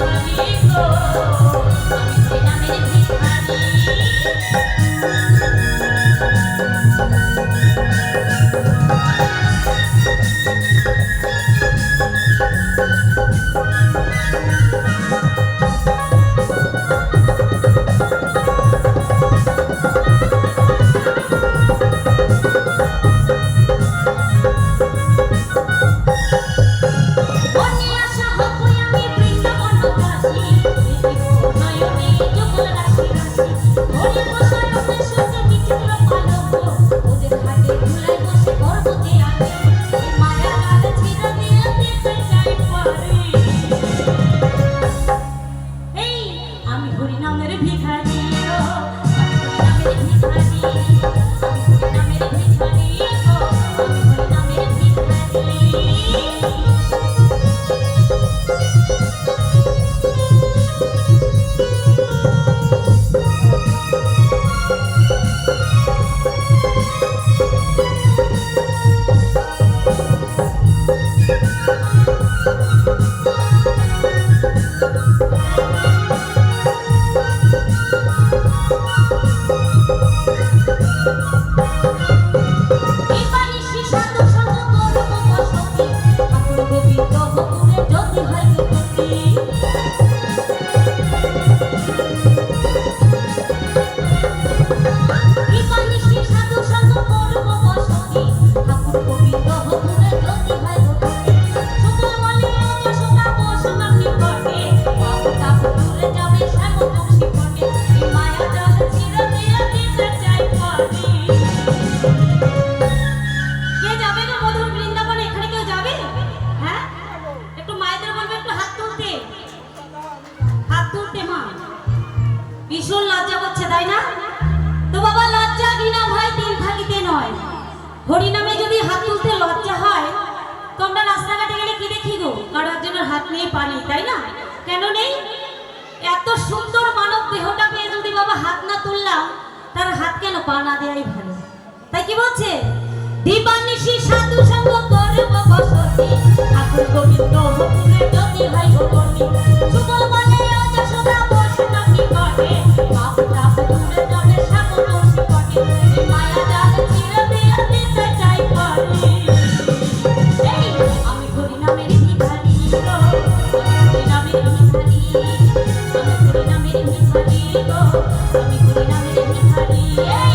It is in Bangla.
Thank you. নামের ভিখারি নামের ভিখারি নেই পানি, তাই না? কেন নেই? এত সুন্দর মানব দেহটা পেয়ে যদি বাবা হাত না তুললাম, তার হাত কেন পা না দেয়াই ভালো? তাই কি বলছে? দীপানিশি সাধু সঙ্গ করব বসতি, ঠাকুর গোবিন্দ আমি করি না